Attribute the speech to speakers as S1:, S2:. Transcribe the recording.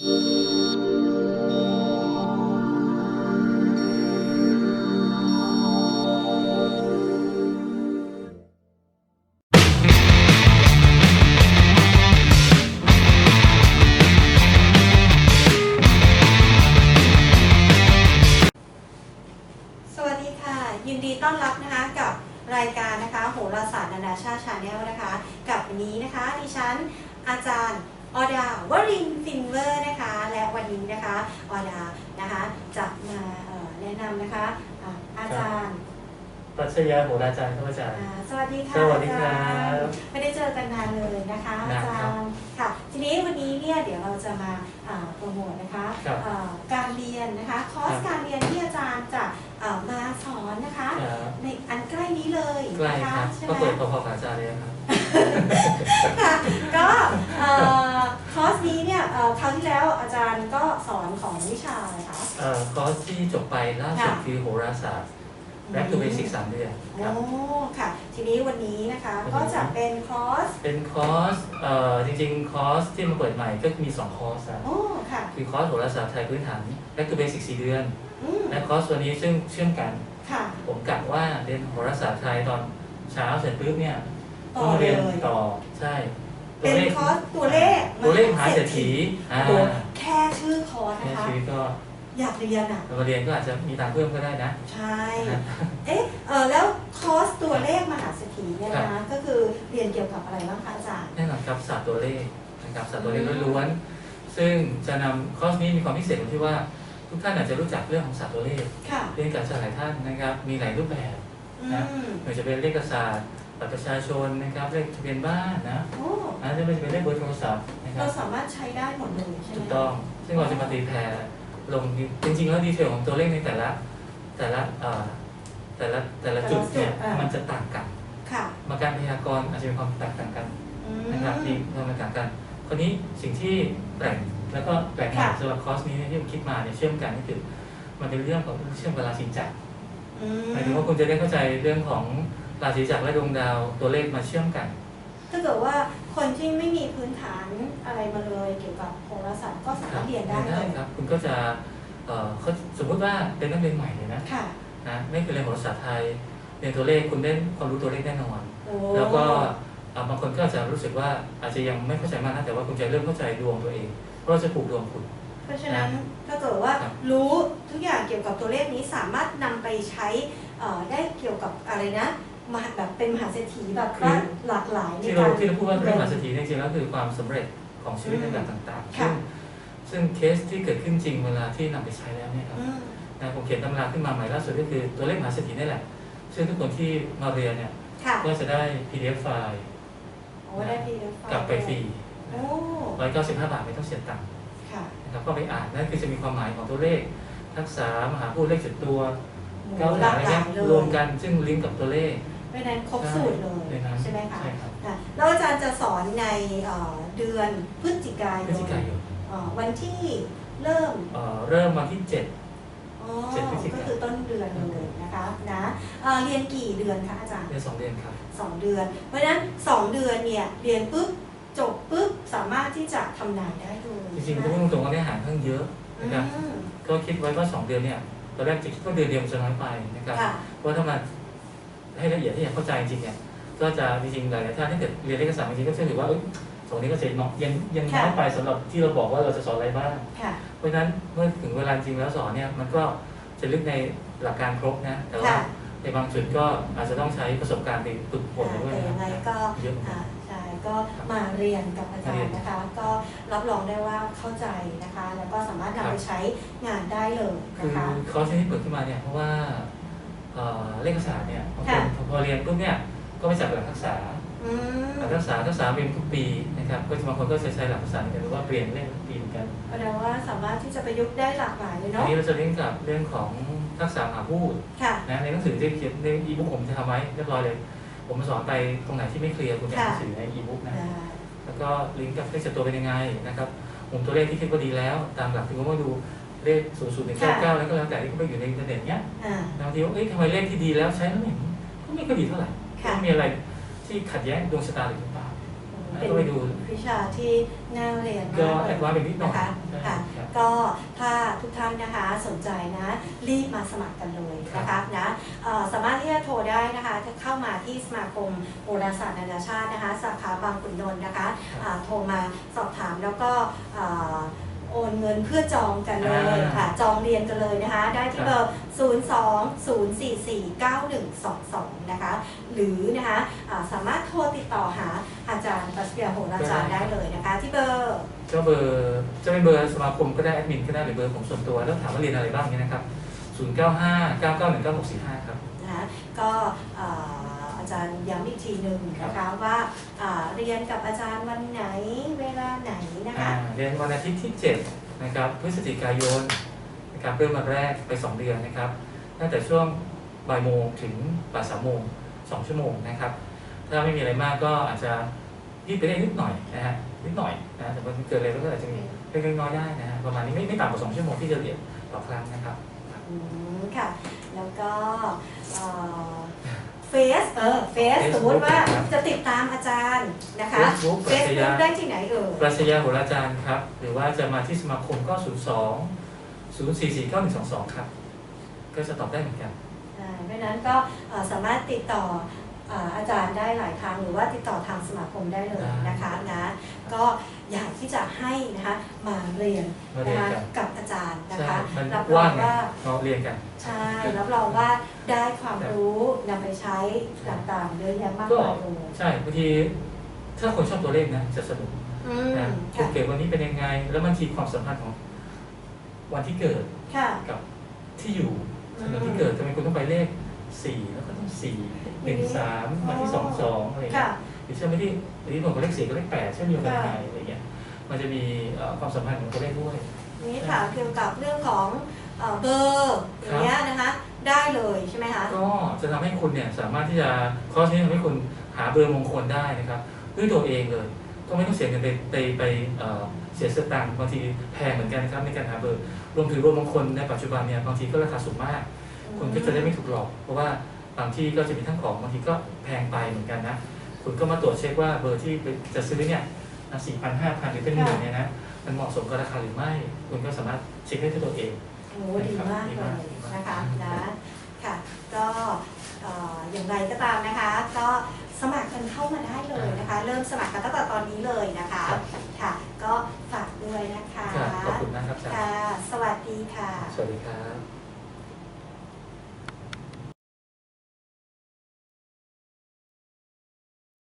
S1: สวัสดีค่ะ ยินดีต้อนรับนะคะกับรายการนะคะโหราศาสตร์นานาชาติชาแนลนะคะ กับวันนี้นะคะดิฉันอาจารย์ ออดาวรินทร์ฟินเวอร์นะคะ และวันนี้นะคะออดานะคะจะมาเอ่อแนะนำนะคะอ่าอาจารย์
S2: ปรัชญาโหราจารย์ครับอาจารย์
S1: อ่าสวัสดีค่ะ
S2: สวัสดีครับ
S1: อาจารย์ไม่ได้เจอกันนานเลยนะคะอา
S2: นะ
S1: จา
S2: ครับ
S1: รย์ค่ะ ทีนี้วันนี้เนี่ยเดี๋ยวเราจะมาอ่าโปรโมทนะคะ
S2: ครับ
S1: อ่าการเรียนนะคะคอร์ส
S2: ครับ
S1: การเรียนที่อาจารย์จะอ่ามาสอนนะคะ
S2: ครับ
S1: ในอันใกล้นี้เลย
S2: ใกล้
S1: นะ
S2: ค
S1: คะ
S2: รับ
S1: ใช่
S2: ก็
S1: ไหม
S2: เปิดพอๆกับอาจารย์เลยครับ
S1: ค่ะก็ คราวที่แล้วอาจารย์ก็สอนของวิชาอะไรคะ
S2: เอ่อคอร์สที่จบไปล่าสุด
S1: ค่ะ
S2: คือโหราศาสตร์ Back to Basic สามเดือนครับ
S1: โอ้ค่ะ ทีนี้วันนี้นะคะ
S2: วันนี้
S1: ก็จะเป็นคอร์ส
S2: เป็นคอร์สเอ่อจริงๆ คอร์สที่มาเปิดใหม่ก็มี 2 คอร์สนะ
S1: โอ้ค่ะ
S2: คือคอร์สโหราศาสตร์ไทยพื้นฐาน Back to Basic 4เดือน
S1: อืม
S2: และคอร์สตัวนี้ซึ่งเชื่อมกัน
S1: ค่ะ
S2: ผมกะว่าเรียนโหราศาสตร์ไทยตอนเช้าเสร็จปุ๊บเนี่ย
S1: ต่อ
S2: ต้อง
S1: เล
S2: เรียน
S1: ย
S2: ต่อใช่
S1: เป็นคอร์สตัวเลข
S2: ตัวเลขมหาเศรษฐีอ่า
S1: โอ้แค่ชื่อคอร์ส
S2: แค่
S1: นะคะ
S2: ชีวิตก็
S1: อยากเรียนอะ
S2: เรามาเรียนก็อาจจะมีตังค์เพิ่มก็ได้นะ
S1: ใช่ เอ๊ะเออแล้วคอร์สตัวเลขมหาเศรษฐีเนี่ย
S2: ครั
S1: นะ
S2: บ
S1: ก็คือเรียนเกี่ยวกับอะไรบ้างคะอาจารย์
S2: แน่นอนครับศาสตร์ตัวเลขนะครับศาสตร์ตัวเลข
S1: อืม
S2: ล้วนๆซึ่งจะนำคอร์สนี้มีความพิเศษตรงที่ว่าทุกท่านอาจจะรู้จักเรื่องของศาสตร์ตัวเลข
S1: ค่ะ
S2: เรียนกับอาจารย์หลายท่านนะครับมีหลายรูปแบบ
S1: อื
S2: นะ
S1: ม
S2: ไม่ว่าจะเป็นเลขศาสตร์ บัตรประชาชนนะครับเลขทะเบียนบ้านนะ
S1: โอ้
S2: นะจะไม่จะเป็นเลขเบอร์โทรศัพท์นะครั
S1: เรา
S2: บ
S1: สามารถใช้ได้หมดเลยใช่ไหม
S2: ถูกต้องซึ่งเราจะมาตีแผ่ลงจริงๆแล้วดีเทลของตัวเลขในแต่ละ แต่ละเอ่อแต่ละแต่ละจุดเนี่ยมันจะต่างกัน
S1: ค่ะ
S2: มาการพยากรณ์อาจจะมีความแตกต่างกัน
S1: อืม
S2: นะครับมีความแตกต่างกันคราวนี้สิ่งที่แปลกแล้วก็แปลกใหม่
S1: ค่ะ
S2: สำหรับคอร์สนี้เนี่ยที่ผมคิดมาเนี่ยเชื่อมกันก็คือมันเป็นเรื่องของเชื่อมกับราศีจักร
S1: อืม
S2: หมายถึงว่าคุณจะได้เข้าใจเรื่องของ ราศีจักรและดวงดาวตัวเลขมาเชื่อมกัน
S1: ถ้าเกิดว่าคนที่ไม่มีพื้นฐานอะไรมาเลยเกี่ยวกับโหราศาสตร์ก็สามารถเรียนได้เลย
S2: ครับ คุณก็จะเอ่อเขาสมมุติว่าเป็นนักเรียนใหม่เลยนะ
S1: ค่ะ
S2: นะไม่เคยเรียนโหราศาสตร์ไทยเรียนตัวเลขคุณได้ความรู้ตัวเลขแน่นอน
S1: โอ้
S2: แล้วก็เอ่อบางคนก็อาจจะรู้สึกว่าอาจจะยังไม่เข้าใจมากนะแต่ว่าคุณจะเริ่มเข้าใจดวงตัวเอง เพราะเราจะปลูกดวงคุณ
S1: เพราะฉะนั้นถ้าเกิดว่า
S2: ครับ
S1: รู้ทุกอย่างเกี่ยวกับตัวเลขนี้สามารถนำไปใช้เอ่อได้เกี่ยวกับอะไรนะ มหาแบบเป็นมหาเศรษฐีแบบว่าหลากหลายใน
S2: ที่
S1: กา
S2: เรา
S1: ร
S2: ที่เราพูดว่าเรื่องมหาเศรษฐีเนี่ยจริงๆแล้วคือความสำเร็จของชีวิตในแบบต่างๆ
S1: ค่ะ
S2: ซึ่งซึ่งเคสที่เกิดขึ้นจริงเวลาที่นำไปใช้แล้วเนี่ยครับ
S1: อืม
S2: นะผมเขียนตำราขึ้นมาใหม่ล่าสุดก็คือตัวเลขมหาเศรษฐีนี่แหละ ซึ่งทุกคนที่มาเรียนเนี่ย
S1: ค่ะ
S2: ก็จะได้ PDF ไฟล์
S1: โอ้ได้พีเอฟ
S2: กลับไปฟรี
S1: โอ้
S2: ร้อยเก้าสิบห้าบาทไม่ต้องเสียตังค์
S1: ค่ะ
S2: นะครับก็ไปอ่านนั่นคือจะมีความหมายของตัวเลขทักษะมหาพูดเลขจุดตัว
S1: โอ้
S2: เก้า
S1: ห
S2: ฐา
S1: ลานก
S2: อะไร
S1: หลา
S2: เงี้
S1: ย
S2: ย
S1: เลย
S2: รวมกันซึ่งลิงก์กับตัวเลข
S1: เพราะฉะนั้นครบสูตรเลย
S2: ในนั้น
S1: ใช่ไหมคะ
S2: ใช่ครับ
S1: ค่ะแล้วอาจารย์จะสอนในเอ่อเดือนพฤศจิกาย
S2: พฤศจิกาย
S1: น
S2: น
S1: เอ่อวันที่เริ่ม
S2: เอ่อเริ่มวันที่เจ็ด
S1: อ๋อ
S2: เจ็ดพฤศจิกายน
S1: ก็คือต้นเดือนเลยนะคะนะเอ่อเรียนกี่เดือนคะอาจารย์
S2: เดือนสองเดือนครับ
S1: สองเดือน เพราะฉะนั้นสองเดือนเนี่ยเรียนปุ๊บจบปุ๊บสามารถที่จะทำนายได้เลย
S2: จริงๆ
S1: ใช่
S2: พูด
S1: ไหม
S2: ตรงๆว่าเนื้อหาค่อนข้างเยอะ
S1: อื
S2: นะครับ
S1: ม
S2: ก็คิดไว้ว่าสองเดือนเนี่ยตอนแรกจะคิดว่าเดือนเดียวมันจะน้อยไปนะครับ
S1: ค่ะ
S2: เพราะถ้ามา ให้ละเอียดที่อยากเข้าใจจริงๆเนี่ยก็จะจริงๆหลายๆท่านถ้าเกิดเรียนเลขศาสตร์จริงๆก็จะถือว่าเอ้ยสองนี้ก็จะน้อยยังยังน้อยไปสำหรับที่เราบอกว่าเราจะสอนอะไรบ้าง
S1: ค่ะ
S2: เพราะฉะนั้นเมื่อถึงเวลาจริงแล้วสอนเนี่ยมันก็จะลึกในหลักการครบนะแต่ว่า
S1: ค่ะ
S2: ในบางจุดก็อาจจะต้องใช้ประสบการณ์ไปฝึกฝนด้วย
S1: แต่
S2: นะ
S1: ยังไงก็
S2: เยอะเหมือนกั
S1: อ่านใช่ก็มาเรียนกับอาจารย์นะคะ ก็รับรองได้ว่าเข้าใจนะคะ แล้วก็สามารถนำไปใช้งานได้เลย
S2: คื
S1: นะ
S2: อ
S1: คะ
S2: คอร์สที่เปิดขึ้นมาเนี่ยเพราะว่า เอ่อเลขศาสตร์เนี่ยบางค
S1: ค่ะ
S2: นพอเรียนปุ๊บเนี่ยก็ไปจับหลักทักษะ
S1: อืม
S2: หลักทักษะทักษะเรียนทุกปีนะครับก็จะบางคนก็จะใช้หลักทักษะนี้กันหรือว่าเปลี่ยนเลขทุกปีเหมือนกัน
S1: แปลว่าสามารถที่จะประยุกต์ได้หลากหลายเลย
S2: อัน
S1: เนาะ
S2: นี้เราจะเล่นกับเรื่องของทักษะมหาพูด
S1: ค่ะ
S2: นะในหนังสือที่เขียนในอีบุ๊กผมจะทำไว้เรียบร้อยเลย ผมมาสอนไปตรงไหนที่ไม่เคลียร์คุณอ่านหนังสือในอีบุ๊กนะ
S1: ได้
S2: แล้วก็ลิงก์กับเลขจัดตัวเป็นยังไงนะครับผมตัวเลขที่คิดว่าดีแล้ว ตามหลักที่ผมมาดู เลข0 0 1 9 9แล้วก็แล้วแต่ที่เขาไปอยู่ในอินเทอร์เน็ตเนี้ย
S1: อ่า
S2: บางทีว่าเอ้ยทำไมเลขที่ดีแล้วใช้แล้วไม่เห็นก็ไม่ค่อยดีเท่าไหร่
S1: ค่ะ
S2: ก็มีอะไรที่ขัดแย้งดวงชะตาหรือเปล่า
S1: โอ้เป็น
S2: ก็ไปดู
S1: วิชาที่น่าเรียน
S2: ก็
S1: มาก
S2: แอ
S1: เลย
S2: ดวานซ์ไปนิดหน่อย
S1: นะคะ
S2: ใช่
S1: ค่ะ
S2: ครับ
S1: ก็ถ้าทุกท่านนะคะสนใจนะ รีบมาสมัครกันเลยนะคะนะเอ่อสามารถที่จะโทรได้นะคะถ้าเข้ามาที่สมาคมโหราศาสตร์นานาชาตินะคะสาขาบางขุนนนท์นะคะอ่าโทรมาสอบถามแล้วก็อ่า โอนเงินเพื่อจองกันเลย
S2: อ่า
S1: ค่ะ จองเรียนกันเลยนะคะ ได้ที่เบอร์ 02-044-9122 นะคะ หรือนะคะอ่าสามารถโทรติดต่อหาอาจารย์ปัสเปียโหราจารย์ได้เลยนะคะ ที่เบอร์
S2: ก็เบอร์จะเป็นเบอร์สมาคมก็ได้แอดมินก็ได้หรือเบอร์ผมส่วนตัวแล้วถามว่าเรียนอะไรบ้างเนี้ยนะครับ 0 9 5 9 9 1 9 6 4 5 ครับ
S1: นะคะก็เอ่ออา จารย์ย้ำอีกทีหนึ่งนะคะว่าอ่าเรียนกับอาจารย์วันไหนเวลาไหนนะคะ
S2: อ่าเรียนวันอาทิตย์ที่7นะครับพฤศจิกายนนะครับเริ่มวันแรกไป 2 เดือนนะครับตั้งแต่ช่วงบ่ายโมงถึงบ่ายสามโมง2ชั่วโมงนะครับถ้าไม่มีอะไรมากก็อาจจะยืดไปได้นิดหน่อยนะฮะนิดหน่อยนะแต่มันเกินเลยก็อาจจะมีเล็กๆน้อยๆได้นะฮะประมาณนี้ไม่ไม่ต่ำกว่า2ชั่วโมงที่จะเรียนต่อครั้งนะครับ
S1: อืมค่ะแล้วก็ เฟซเออเฟซ
S2: Facebook
S1: สมมติว่า
S2: นะครับ
S1: จะติดตามอาจารย์นะคะ
S2: Facebook
S1: เฟซ
S2: ปรัช
S1: บุ๊
S2: ญา
S1: กได้ที่ไหนเอ่ย
S2: ปรัชญาโหราจารย์ครับ หรือว่าจะมาที่สมาคมก็ 02 044 9122 ครับ ก็จะตอบได้เหมือนกัน
S1: อ่าเพราะฉะนั้นก็เอ่อสามารถติดต่อ อ่าอาจารย์ได้หลายทางหรือว่าติดต่อทางสมาคมได้เลยนะคะนะก็อยากที่จะให้นะคะมาเรียน
S2: มาเรี
S1: นะ
S2: ยน
S1: คะ
S2: กัน
S1: กับอาจารย์นะ
S2: ใช่
S1: คะ
S2: มัน
S1: รับรอ
S2: ว่างงไง
S1: ว่า
S2: เราเรียนกัน
S1: ใช่รับรองว่าได้ความรู้นำไปใช้ต่างๆเยอะแยะมาก
S2: ก็
S1: มายเลย
S2: ใช่บางทีถ้าคนชอบตัวเลขนะจะสนุก
S1: อืม
S2: นะคุ
S1: ค่ะ
S2: ณเกิดวันนี้เป็นยังไง แล้วบางทีความสัมพันธ์ของวันที่เกิด
S1: ค่ะ
S2: กับที่อยู่
S1: อืม
S2: ถนนที่เกิดทำไมคุณต้องไปเลข 4แล้วก็ต้อง4 1 3มาที่2 2อะไรอย่างเงี้
S1: ค่ะ
S2: ยหรือเชื่อไม่ที่หรือที่ผมกับเลขสี่กับเลขแปดเชื่อมโยงกันยังไงอะไรเงี้ยมันจะมีเอ่อความสัมพันธ์ของตัวเลขด้วย
S1: นี่ค่ะเกี่ยวกับเรื่องของเอ่อเบอร์อย่างเงี้ยนะคะ ได้เลยใช่ไหมคะ
S2: ก็จะทำให้คุณเนี่ยสามารถที่จะคอร์สนี้ทำให้คุณหาเบอร์มงคลได้นะครับด้วยตัวเองเลยก็ไม่ต้องเสียเงินไปไปไปเอ่อเสียสตางค์บางทีแพงเหมือนกันนะครับในการหาเบอร์รวมถึงเบอร์มงคลในปัจจุบันเนี่ยบางทีก็ราคาสูงมากคุณก็จะได้ไม่ถูกหลอกเพราะว่า บางที่ก็จะมีทั้งของบางทีก็แพงไปเหมือนกันนะ คุณก็มาตรวจเช็คว่าเบอร์ที่จะซื้อเนี่ยสี่พันห้าพันหรือเป็นหมื่นเนี่ยนะมันเหมาะสมกับราคาหรือไม่ คุณก็สามารถเช็คได้ด้วยตัวเอง
S1: โอ้ดีมากเลยนะคะนะค่ะ ก็เอ่ออย่างไรก็ตามนะคะ ก็สมัครกันเข้ามาได้เลยนะคะ เริ่มสมัครกันตั้งแต่ตอนนี้เลยนะคะ
S2: ครับ
S1: ค่ะ ก็ฝากด้วยนะคะ
S2: ครับขอบคุณนะครับอาจารย์
S1: ค่ะ สวัสดีค่ะ
S2: สวัสดีครับ